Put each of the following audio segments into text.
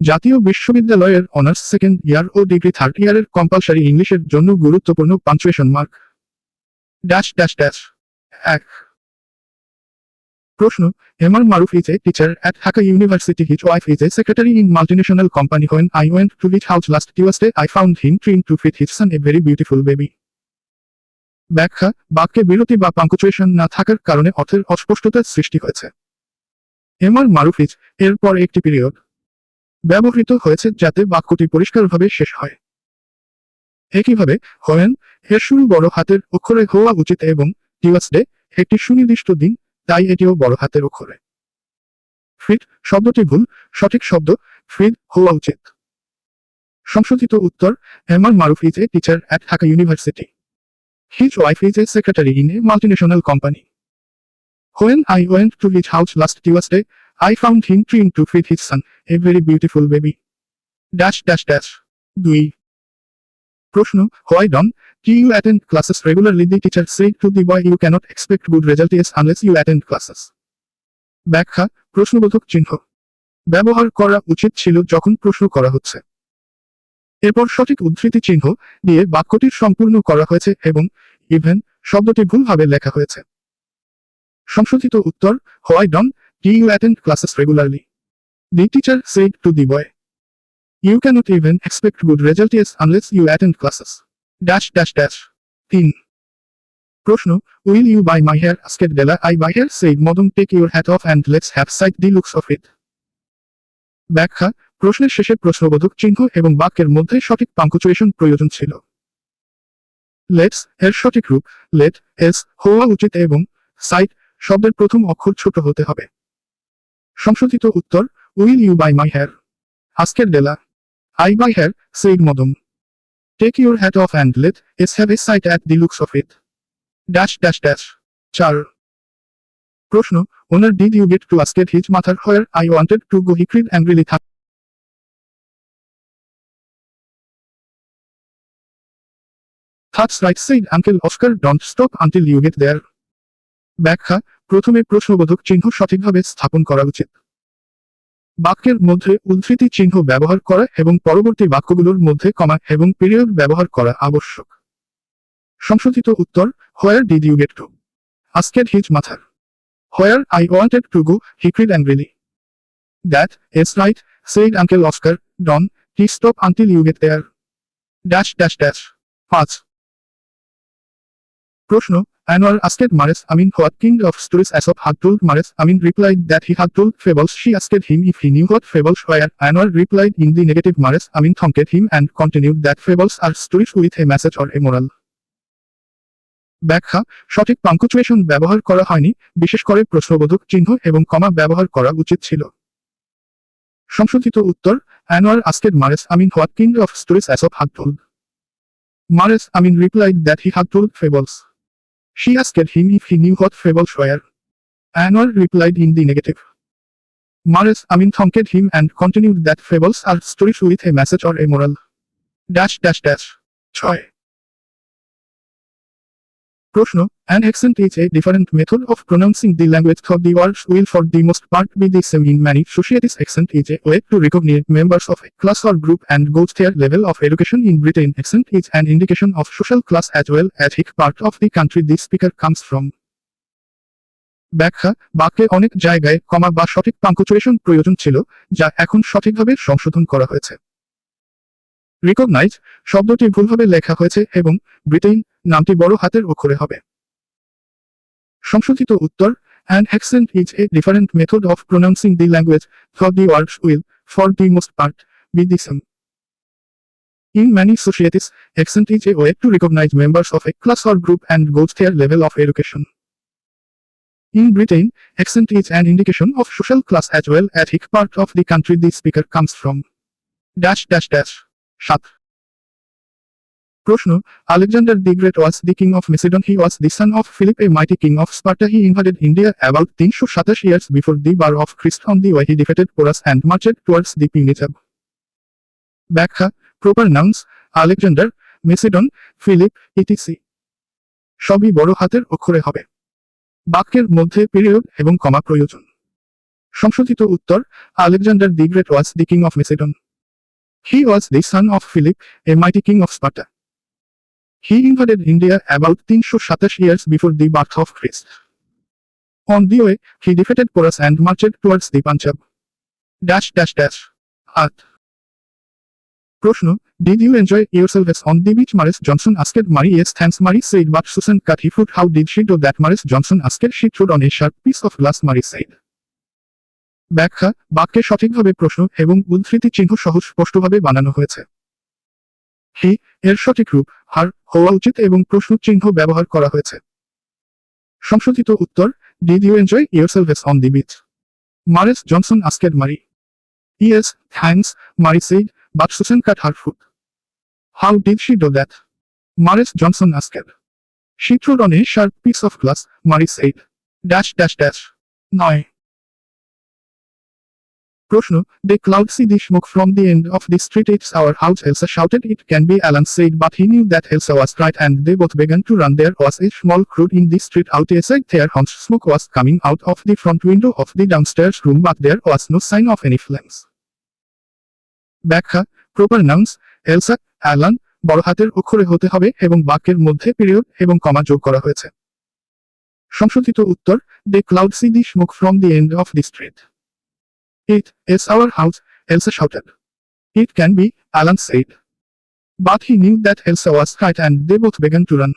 জাতীয় বিশ্ববিদ্যালয়ের honours second year ও ডিগ্রি থার্ড ইয়ারের কম্পালসারি ইংলিশের জন্য গুরুত্বপূর্ণ punctuation mark. Dash dash dash. এক। প্রশ্ন, Mr Maruf is a teacher at Dhaka University his wife is a secretary in multinational company when I went to his house last Tuesday I found him trying to fit his son a very beautiful baby ব্যাখ্যা, বাক্যে বিরতি বা পাঙ্কুচুয়েশন না থাকার কারণে অর্থের অস্পষ্টতার সৃষ্টি হয়েছে। হেমার মারুফ ইজ, এরপর একটি পিরিয়ড ব্যবহৃত হয়েছে যাতে বাক্যটি পরিষ্কারভাবে শেষ হয়। একইভাবে হোয়েন এর শুরু বড় হাতের অক্ষরে হওয়া উচিত এবং টিউসডে একটি সুনির্দিষ্ট দিন তাই এটিও বড় হাতের অক্ষরে। ফ্রিড শব্দটি ভুল সঠিক শব্দ ফ্রিড হওয়া উচিত। সংশোধিত উত্তর Mr Maruf is a teacher at Dhaka University. His wife is a secretary in a multinational company. When I went to his house last Tuesday, I found him trying to feed his son, a very beautiful baby. Dash dash dash. দুই প্রশ্ন why don't Do you attend classes regularly? The teacher said to the boy you cannot expect good results unless you attend classes. ব্যাখ্যা প্রশ্নবোধক চিহ্ন ব্যবহার করা উচিত ছিল যখন প্রশ্ন করা হচ্ছে এরপর সঠিক উদ্ধৃতি চিহ্ন দিয়ে বাক্যটির সম্পূর্ণ করা হয়েছে এবং ইভেন শব্দটি ভুলভাবে লেখা হয়েছে সংশোধিত উত্তর why don't you attend classes regularly the teacher said to the boy you can't even expect good results unless you attend classes dash dash dash তিন প্রশ্ন will you buy my hair asked Della I buy hair said madame take your hat off and let's have sight the looks of it ব্যাখ্যা প্রশ্নের শেষে প্রশ্নবোধক চিহ্ন এবং বাক্যের মধ্যে সঠিক পাঙ্কুচুয়েশন প্রয়োজন ছিল। লেটস এর সঠিক রূপ লেট এস হওয়া উচিত এবং সাইট শব্দের প্রথম অক্ষর ছোট হতে হবে। সংশোধিত উত্তর, will you buy my hair? আজকের Della I buy hair said madame take your hat off and let's have a sight at the looks of it dash dash dash চার প্রশ্ন owner did you get to asked his mother where I wanted to go he cried and থাক That's right, said Uncle Oscar. Don't stop until you get there. ব্যাখ্যা প্রথমে প্রশ্নবোধক চিহ্ন সঠিকভাবে স্থাপন করা উচিত। বাক্যের মধ্যে উদ্ধৃতি চিহ্ন ব্যবহার করা এবং পরবর্তী বাক্যগুলোর মধ্যে কমা এবং পিরিয়ড ব্যবহার করা আবশ্যক। সংশোধিত উত্তর where did you get to asked his mother where I wanted to go he cried and that's right said uncle Oscar don't he stop until you get there dash dash dash পাঁচ প্রশ্ন Anwar asked Mares Amin what kind of stories Aesop had told Mares Amin replied that he had told fables. She asked him if he knew what fables were. Anwar replied in the negative Mares Amin thanked him and continued that fables are stories with a message or a moral. ব্যাখ্যা সঠিক পাঙ্কুচুয়েশন ব্যবহার করা হয়নি বিশেষ করে প্রশ্নবোধক চিহ্ন এবং কমা ব্যবহার করা উচিত ছিল সংশোধিত উত্তর Anwar asked Mrs Amin what kind of stories Aesop had told Mrs Amin replied that he told fables She asked him if he knew what fables were. Anwar replied in the negative. Mares Amin thanked him and continued that fables are stories with a message or a moral. Dash dash dash. প্রশ্ন an accent is a different method of pronouncing the language for the world will for the most part be the same in many societies accent is a way to recognise members of class or group and goes their level of education in Britain accent is an indication of social class as well as which part of the country the speaker comes from ব্যাখ্যা, বাক্যে অনেক জায়গায় কমা বা সঠিক পাঙ্কচুয়েশন প্রয়োজন ছিল, যা এখন সঠিকভাবে সংশোধন করা হয়েছে। রিকগনাইজ শব্দটি ভুলভাবে লেখা হয়েছে এবং ব্রিটেন নামটি বড় হাতের অক্ষরে হবে সংশোধিত উত্তর an accent is a different method of pronouncing the language for the words will for the most part be the same In many societies, accent is a way to recognize members of a class or group and gauge their level of education. In Britain, accent is an indication of social class as well as which part of the country the speaker comes from. Dash dash dash. সাত প্রশ্ন, Alexander the Great was the king of Macedon, he was the son of Philip, a mighty king of Sparta, he invited India about তিনশো সাতাশ years before the birth of Christ on the way he defeated Porus and marched towards the Punjab ব্যাখ্যা, proper nouns, Alexander, Macedon, Philip, etc. সবই বড় হাতের অক্ষরে হবে। বাক্যের মধ্যে পিরিয়ড এবং কমা প্রয়োজন। সংশোধিত উত্তর, Alexander the Great was the king of Macedon. He was the son of Philip, a mighty king of Sparta. He invaded India about তিনশো সাতাশ years before the birth of Christ. On the way, he defeated Porus and marched towards the Punjab. Dash dash dash. Earth. প্রশ্ন Did you enjoy yourselves on the beach? Maris Johnson asked Mary. Yes, thanks. Mary said, but Susan cut he fruit. How did she do that? Maris Johnson asked. She threw on a sharp piece of glass. Mary said. ব্যাখ্যা বাক্যে সঠিকভাবে প্রশ্ন এবং উদ্ধৃতি চিহ্ন সহজ স্পষ্টভাবে বানানো হয়েছে হি, এর সঠিক রূপ, হার হওয়া উচিত এবং প্রশ্ন চিহ্ন ব্যবহার করা হয়েছে। সংশোধিত উত্তর did you enjoy yourselves on the beach Mrs Johnson asked Mary yes thanks Mary said but Susan cut her foot how did she do that Mrs Johnson asked she trod on a sharp piece of glass Mary said dash dash dash নয় প্রশ্ন They cloud see the smoke from the end of the street it's our house Elsa shouted it can be Alan said but he knew that Elsa was right and they both began to run there was a small crowd in the street outside their house smoke was coming out of the front window of the downstairs room but there was no sign of any flames ব্যাখ্যা proper nouns Elsa Alan বড় হাতের অক্ষরে হতে হবে এবং বাক্যের মধ্যে period এবং কমা যোগ করা হয়েছে সংশোধিত উত্তর they could see the smoke from the end of the It is our house, Elsa shouted. It can be, Alan said. But he knew that Elsa was right and they both began to run.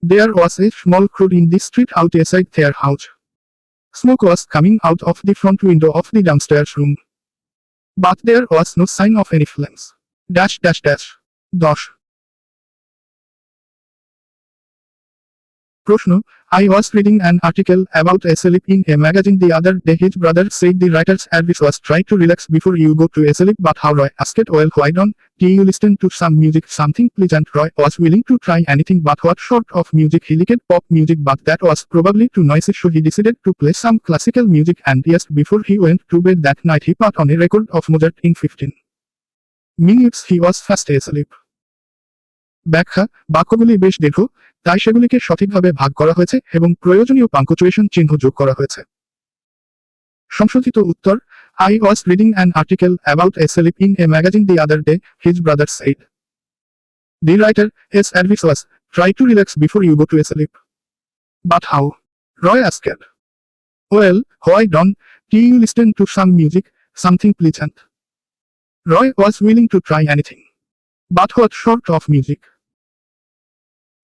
There was a small crowd in the street outside their house. Smoke was coming out of the front window of the downstairs room. But there was no sign of any flames. Dash dash dash. Dash. প্রশ্ন I was reading an article about a sleep in a magazine the other day. His brother said the writer's advice was try to relax before you go to a sleep. But how Roy asked, well, why don't you listen to some music, something pleasant? Roy was willing to try anything but what sort of music? He liked pop music, but that was probably too noisy, so he decided to play some classical music. And yes, before he went to bed that night, he put on a record of Mozart in 15 minutes. He was fast asleep. ব্যাখ্যা, বাক্যগুলি বেশ দীর্ঘ, তাই সেগুলিকে সঠিকভাবে ভাগ করা হয়েছে এবং প্রয়োজনীয় পাঙ্কচুয়েশন চিহ্ন যোগ করা হয়েছে। সংশোধিত উত্তর I was reading an article about a sleep in a magazine the other day his brother said the writer's advice was try to relax before you go to a sleep but how Roy asked well why don't you listen to some music something pleasant Roy was willing to try anything but what sort of music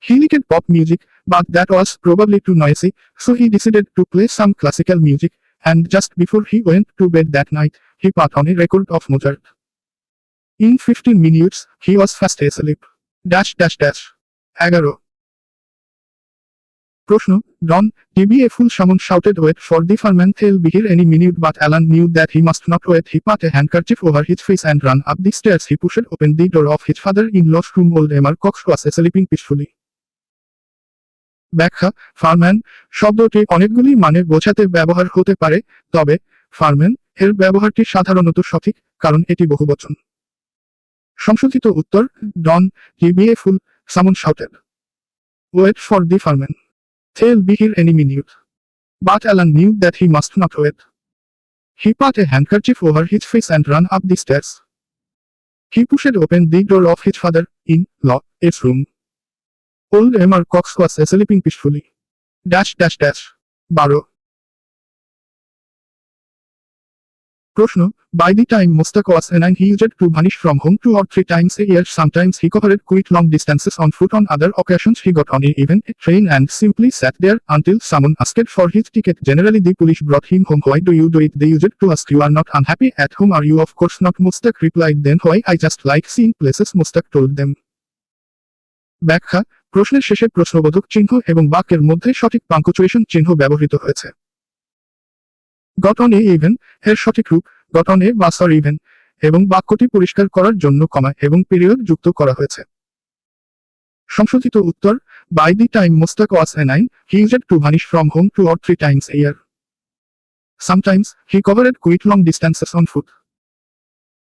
He liked pop music, but that was probably too noisy, so he decided to play some classical music, and just before he went to bed that night, he put on a record of Mozart. In 15 minutes, he was fast asleep. Dash dash dash. এগারো প্রশ্ন ডন TB এ ফুল সামন shouted wait for the fireman they'll be here any minute but Alan knew that he must not wait he put a handkerchief over his face and ran up the stairs he pushed open the door of his father-in-law's room old Emma Cox was sleeping peacefully ব্যাখ্যা, fireman শব্দটি অনেকগুলি মানে বোঝাতে ব্যবহার হতে পারে, তবে ফার্ম্যান এর ব্যবহারটি সাধারণত সঠিক, কারণ এটি বহুবচন। সংশোধিত উত্তর, don't be a fool Simon shouted wait for the fireman. They'll be here any minute but Alan knew that he must not wait. Put a handkerchief over his face and ran up the stairs. He pushed open the door of his father in law's room. Old Emmer Cox was sleeping peacefully. Dash dash dash. বারো প্রশ্ন By the time Mustaq was a nine he used to vanish from home two or three times a year sometimes he covered quite long distances on foot on other occasions he got on a even a train and simply sat there until someone asked for his ticket generally the police brought him home why do you do it they used to ask you are not unhappy at home are you of course not Mustaq replied then why I just like seeing places Mustaq told them ব্যাখ্যা প্রশ্নের শেষে প্রশ্নবোধক চিহ্ন এবং বাক্যের মধ্যে সঠিক পাঙ্কচুয়েশন চিহ্ন ব্যবহৃত হয়েছে। গঠন এ ইভেন এর সঠিক রূপ এ বা সর ইভেন এবং বাক্যটি পরিষ্কার করার জন্য কমা এবং পিরিয়ড যুক্ত করা হয়েছে। সংশোধিত উত্তর by the time Mustaq was a nine he used to vanish from home two or three times a year Sometimes, he covered quite long distances on foot.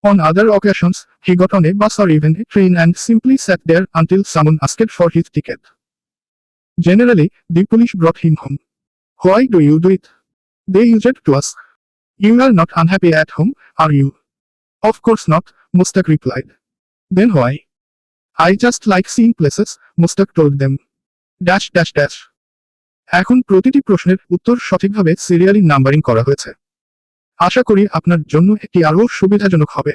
On other occasions, he got on a bus or even a train and simply sat there until someone asked for his ticket. Generally, the police brought him home. Why do you do it? They used to ask. You are not unhappy at home, are you? Of course not, Mustak replied. Then why? I just like seeing places, Mustak told them. Dash dash dash. এখন প্রতিটি প্রশ্নের উত্তর সঠিকভাবে serially numbering করা হয়েছে আশা করি আপনার জন্য এটি আরও সুবিধাজনক হবে।